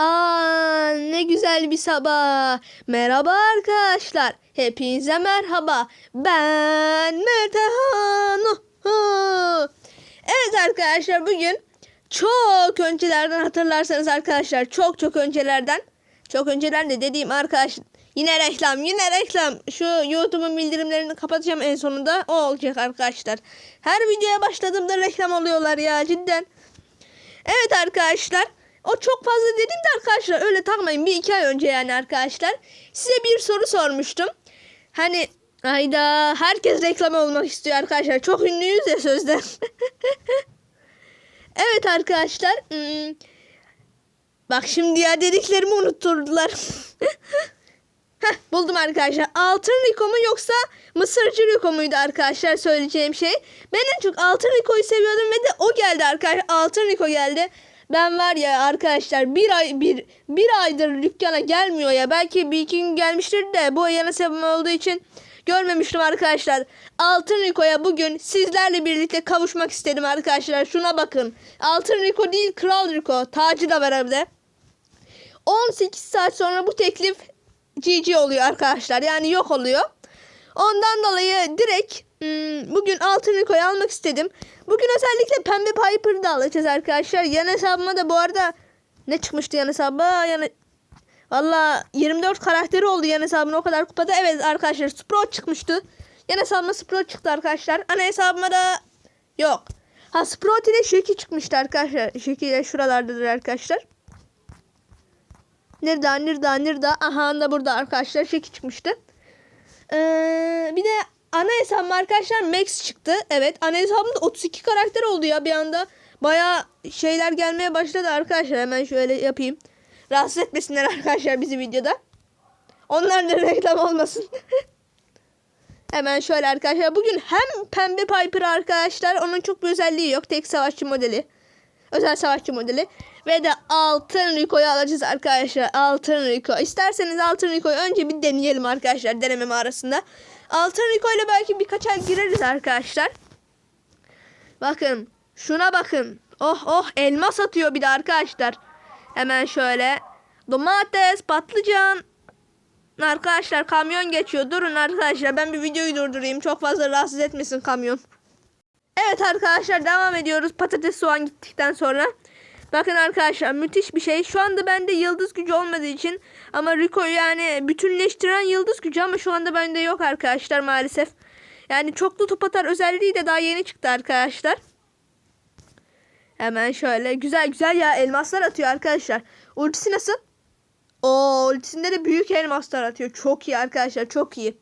Aa ne güzel bir sabah. Merhaba arkadaşlar. Hepinize merhaba. Ben Metehan. Evet arkadaşlar bugün çok öncelerden hatırlarsanız arkadaşlar çok çok öncelerden çok öncelerden de dediğim arkadaş yine reklam yine reklam şu YouTube'un bildirimlerini kapatacağım en sonunda o olacak arkadaşlar. Her videoya başladığımda reklam oluyorlar ya cidden. Evet arkadaşlar. O çok fazla dedim de arkadaşlar öyle takmayın. Bir iki ay önce yani arkadaşlar. Size bir soru sormuştum. Hani ayda herkes reklam olmak istiyor arkadaşlar. Çok ünlüyüz ya sözde. evet arkadaşlar. hmm, Bak şimdi ya dediklerimi unutturdular. Heh, buldum arkadaşlar. Altın Rico mu yoksa Mısırcı Rico muydu arkadaşlar söyleyeceğim şey. Ben en çok Altın Rico'yu seviyordum ve de o geldi arkadaşlar. Altın Rico geldi. Ben var ya arkadaşlar bir ay bir bir aydır dükkana gelmiyor ya. Belki bir iki gün gelmiştir de bu yana sebep olduğu için görmemiştim arkadaşlar. Altın Rico'ya bugün sizlerle birlikte kavuşmak istedim arkadaşlar. Şuna bakın. Altın Rico değil Kral Rico. Tacı da var evde. 18 saat sonra bu teklif GG oluyor arkadaşlar. Yani yok oluyor. Ondan dolayı direkt hmm, bugün altın Rico'yu almak istedim. Bugün özellikle pembe Piper'ı da alacağız arkadaşlar. Yan hesabıma da bu arada ne çıkmıştı yan hesabıma? Yani Valla 24 karakteri oldu yan hesabına o kadar kupada. Evet arkadaşlar Sprout çıkmıştı. Yan hesabıma Sprout çıktı arkadaşlar. Ana hesabıma da yok. Ha Sprout ile Şeki çıkmıştı arkadaşlar. Şeki ile şuralardadır arkadaşlar. Nerede nerede nerede? Aha da burada arkadaşlar Şeki çıkmıştı. Ee, bir de ana hesabım arkadaşlar Max çıktı. Evet ana hesabımda 32 karakter oldu ya bir anda. Baya şeyler gelmeye başladı arkadaşlar. Hemen şöyle yapayım. Rahatsız etmesinler arkadaşlar bizi videoda. Onlar da reklam olmasın. Hemen şöyle arkadaşlar. Bugün hem pembe Piper arkadaşlar. Onun çok bir özelliği yok. Tek savaşçı modeli. Özel savaşçı modeli. Ve de altın Rico'yu alacağız arkadaşlar. Altın Rico. İsterseniz altın Rico'yu önce bir deneyelim arkadaşlar. Deneme mağarasında. Altın Rico ile belki birkaç ay gireriz arkadaşlar. Bakın. Şuna bakın. Oh oh elma satıyor bir de arkadaşlar. Hemen şöyle. Domates, patlıcan. Arkadaşlar kamyon geçiyor. Durun arkadaşlar ben bir videoyu durdurayım. Çok fazla rahatsız etmesin kamyon. Evet arkadaşlar devam ediyoruz. Patates soğan gittikten sonra. Bakın arkadaşlar müthiş bir şey. Şu anda bende yıldız gücü olmadığı için ama Rico yani bütünleştiren yıldız gücü ama şu anda bende yok arkadaşlar maalesef. Yani çoklu top atar özelliği de daha yeni çıktı arkadaşlar. Hemen şöyle güzel güzel ya elmaslar atıyor arkadaşlar. Ultisi nasıl? O ultisinde de büyük elmaslar atıyor. Çok iyi arkadaşlar çok iyi.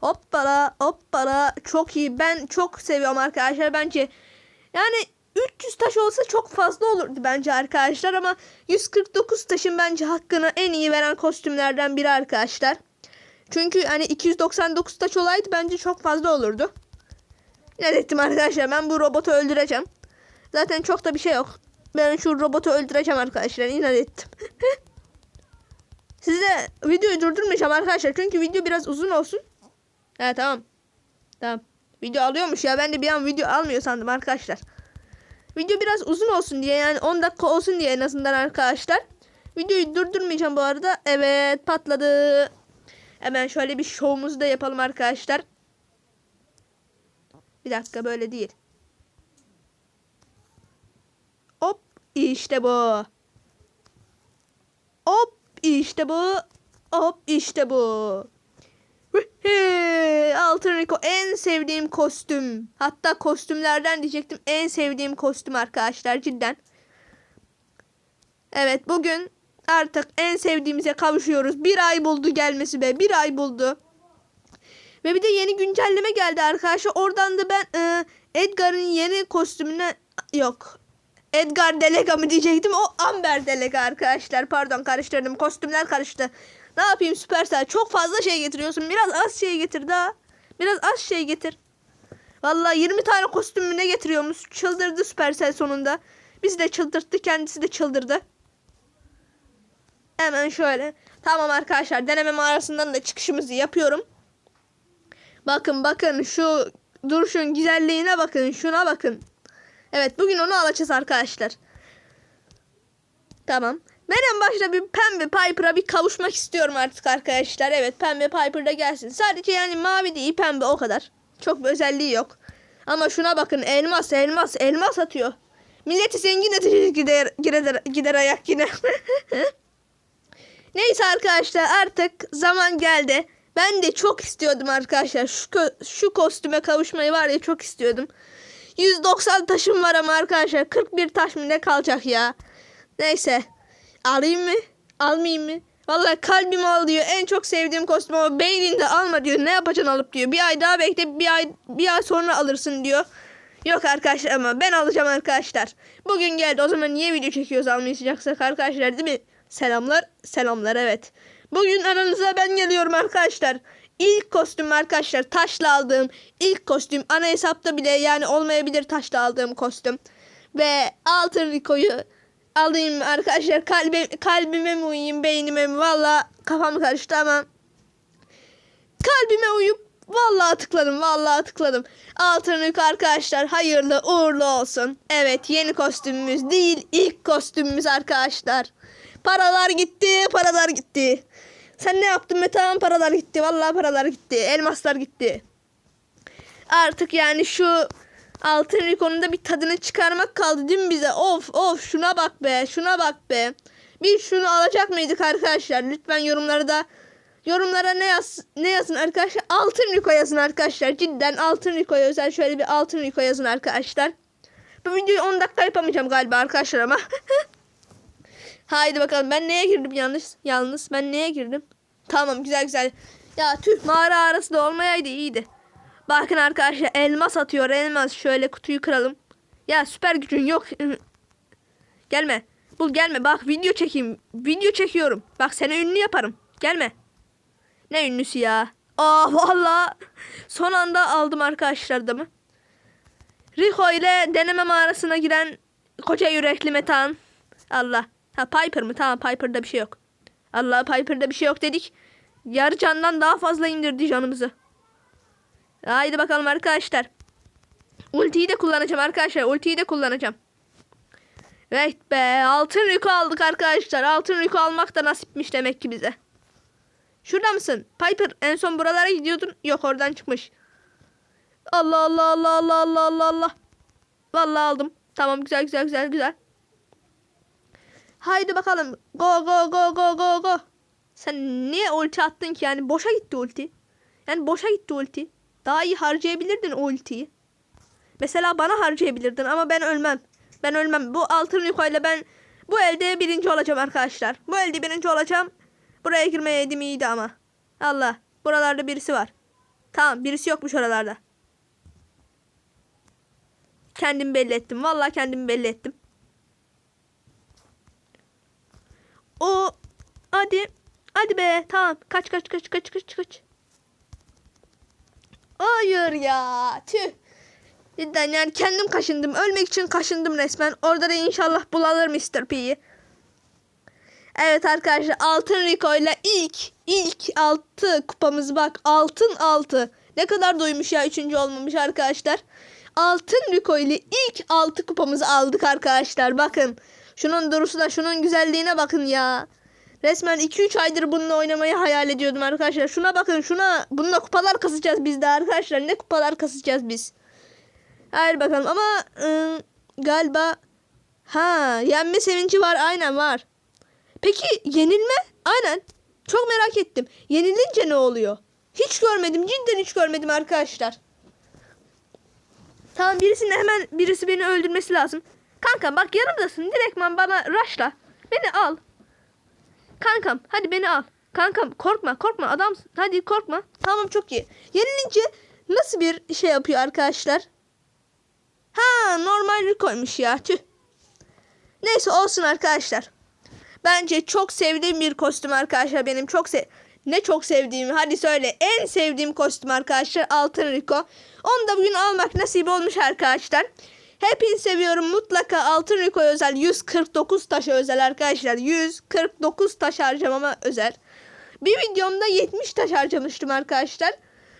Hoppala hoppala çok iyi. Ben çok seviyorum arkadaşlar. Bence yani 300 taş olsa çok fazla olurdu bence arkadaşlar ama 149 taşın bence hakkını en iyi veren kostümlerden biri arkadaşlar. Çünkü hani 299 taş olaydı bence çok fazla olurdu. Ne ettim arkadaşlar ben bu robotu öldüreceğim. Zaten çok da bir şey yok. Ben şu robotu öldüreceğim arkadaşlar. İnat ettim. Size videoyu durdurmayacağım arkadaşlar. Çünkü video biraz uzun olsun. He tamam. Tamam. Video alıyormuş ya. Ben de bir an video almıyor sandım arkadaşlar. Video biraz uzun olsun diye yani 10 dakika olsun diye en azından arkadaşlar. Videoyu durdurmayacağım bu arada. Evet patladı. Hemen şöyle bir şovumuzu da yapalım arkadaşlar. Bir dakika böyle değil. Hop işte bu. Hop işte bu. Hop işte bu. Altın Rico en sevdiğim kostüm. Hatta kostümlerden diyecektim en sevdiğim kostüm arkadaşlar cidden. Evet bugün artık en sevdiğimize kavuşuyoruz. Bir ay buldu gelmesi be bir ay buldu. Ve bir de yeni güncelleme geldi arkadaşlar. Oradan da ben e, Edgar'ın yeni kostümüne yok. Edgar Delega mı diyecektim. O Amber Delega arkadaşlar. Pardon karıştırdım. Kostümler karıştı. Ne yapayım Süpersel? Çok fazla şey getiriyorsun. Biraz az şey getir daha. Biraz az şey getir. Vallahi 20 tane kostümüne getiriyormuş. Çıldırdı Süpersel sonunda. Bizi de çıldırttı. Kendisi de çıldırdı. Hemen şöyle. Tamam arkadaşlar. Deneme mağarasından da çıkışımızı yapıyorum. Bakın bakın şu duruşun güzelliğine bakın. Şuna bakın. Evet bugün onu alacağız arkadaşlar. Tamam. Ben en başta bir pembe Piper'a bir kavuşmak istiyorum artık arkadaşlar. Evet pembe Piper da gelsin. Sadece yani mavi değil pembe o kadar. Çok bir özelliği yok. Ama şuna bakın elmas elmas elmas atıyor. Milleti zengin edecek gider, gider, gider ayak yine. Neyse arkadaşlar artık zaman geldi. Ben de çok istiyordum arkadaşlar. Şu, şu kostüme kavuşmayı var ya çok istiyordum. 190 taşım var ama arkadaşlar 41 taş mı ne kalacak ya. Neyse. Alayım mı? Almayayım mı? Vallahi kalbim al diyor. En çok sevdiğim kostüm ama beyninde alma diyor. Ne yapacaksın alıp diyor. Bir ay daha bekle bir ay bir ay sonra alırsın diyor. Yok arkadaşlar ama ben alacağım arkadaşlar. Bugün geldi o zaman niye video çekiyoruz almayacaksak arkadaşlar değil mi? Selamlar selamlar evet. Bugün aranıza ben geliyorum arkadaşlar. İlk kostüm arkadaşlar taşla aldığım ilk kostüm ana hesapta bile yani olmayabilir taşla aldığım kostüm. Ve altın Rico'yu alayım arkadaşlar kalbe, kalbime mi uyuyayım beynime mi valla kafam karıştı ama kalbime uyup vallahi tıkladım vallahi tıkladım. Altın Rico arkadaşlar hayırlı uğurlu olsun. Evet yeni kostümümüz değil ilk kostümümüz arkadaşlar. Paralar gitti paralar gitti. Sen ne yaptın Metehan paralar gitti vallahi paralar gitti elmaslar gitti. Artık yani şu altın Rico'nun bir tadını çıkarmak kaldı değil mi bize? Of of şuna bak be şuna bak be. Biz şunu alacak mıydık arkadaşlar? Lütfen yorumlara da yorumlara ne yaz ne yazın arkadaşlar? Altın Rico yazın arkadaşlar. Cidden altın Rico'ya özel şöyle bir altın Rico yazın arkadaşlar. Bu videoyu 10 dakika yapamayacağım galiba arkadaşlar ama. Haydi bakalım ben neye girdim yalnız? Yalnız ben neye girdim? Tamam güzel güzel. Ya tüh mağara arası da olmayaydı iyiydi. Bakın arkadaşlar elmas atıyor elmas. Şöyle kutuyu kıralım. Ya süper gücün yok. gelme. Bul gelme bak video çekeyim. Video çekiyorum. Bak seni ünlü yaparım. Gelme. Ne ünlüsü ya? Aa valla. Son anda aldım arkadaşlar da mı? Rico ile deneme mağarasına giren koca yürekli metan. Allah. Ha Piper mı? Tamam Piper'da bir şey yok. Allah Piper'da bir şey yok dedik. Yarı candan daha fazla indirdi canımızı. Haydi bakalım arkadaşlar. Ultiyi de kullanacağım arkadaşlar. Ultiyi de kullanacağım. Evet be. Altın Rico aldık arkadaşlar. Altın Rico almak da nasipmiş demek ki bize. Şurada mısın? Piper en son buralara gidiyordun. Yok oradan çıkmış. Allah Allah Allah Allah Allah Allah Allah. Vallahi aldım. Tamam güzel güzel güzel güzel. Haydi bakalım. Go go go go go go. Sen niye ulti attın ki yani boşa gitti ulti. Yani boşa gitti ulti. Daha iyi harcayabilirdin o ultiyi. Mesela bana harcayabilirdin ama ben ölmem. Ben ölmem. Bu altın yukarıyla ben bu elde birinci olacağım arkadaşlar. Bu elde birinci olacağım. Buraya girmeyeydim iyiydi ama. Allah. Buralarda birisi var. Tamam birisi yokmuş oralarda. Kendimi belli ettim. Vallahi kendimi belli ettim. O hadi. Hadi be. Tamam. Kaç kaç kaç kaç kaç kaç. Hayır ya. Tüh. Cidden yani kendim kaşındım. Ölmek için kaşındım resmen. Orada da inşallah bulalım Mr. P'yi. Evet arkadaşlar Altın Rico ile ilk ilk altı kupamız bak altın altı. Ne kadar doymuş ya üçüncü olmamış arkadaşlar. Altın Rico ile ilk altı kupamızı aldık arkadaşlar. Bakın şunun durusuna şunun güzelliğine bakın ya. Resmen 2-3 aydır bununla oynamayı hayal ediyordum arkadaşlar. Şuna bakın şuna. Bununla kupalar kasacağız biz de arkadaşlar. Ne kupalar kasacağız biz. Hayır bakalım ama ıı, galiba ha yenme sevinci var aynen var. Peki yenilme? Aynen. Çok merak ettim. Yenilince ne oluyor? Hiç görmedim. Cidden hiç görmedim arkadaşlar. Tamam birisinin hemen birisi beni öldürmesi lazım. Kanka bak yanımdasın. Direktman bana rushla. Beni al. Kankam hadi beni al. Kankam korkma korkma adamsın. Hadi korkma. Tamam çok iyi. Yenilince nasıl bir şey yapıyor arkadaşlar? Ha normal koymuş ya tüh. Neyse olsun arkadaşlar. Bence çok sevdiğim bir kostüm arkadaşlar benim çok sev ne çok sevdiğim hadi söyle en sevdiğim kostüm arkadaşlar Altın Rico. Onu da bugün almak nasip olmuş arkadaşlar. Hepinizi seviyorum. Mutlaka Altın Rico özel 149 taş özel arkadaşlar. 149 taş harcamama özel. Bir videomda 70 taş harcamıştım arkadaşlar.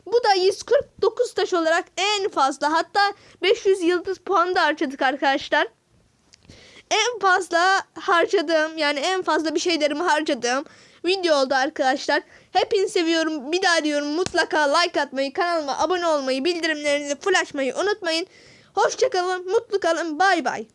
Bu da 149 taş olarak en fazla. Hatta 500 yıldız puan da harcadık arkadaşlar. en fazla harcadığım yani en fazla bir şeylerimi harcadığım video oldu arkadaşlar. Hepinizi seviyorum. Bir daha diyorum mutlaka like atmayı, kanalıma abone olmayı, bildirimlerinizi full açmayı unutmayın. Hoşçakalın, mutlu kalın, bay bay.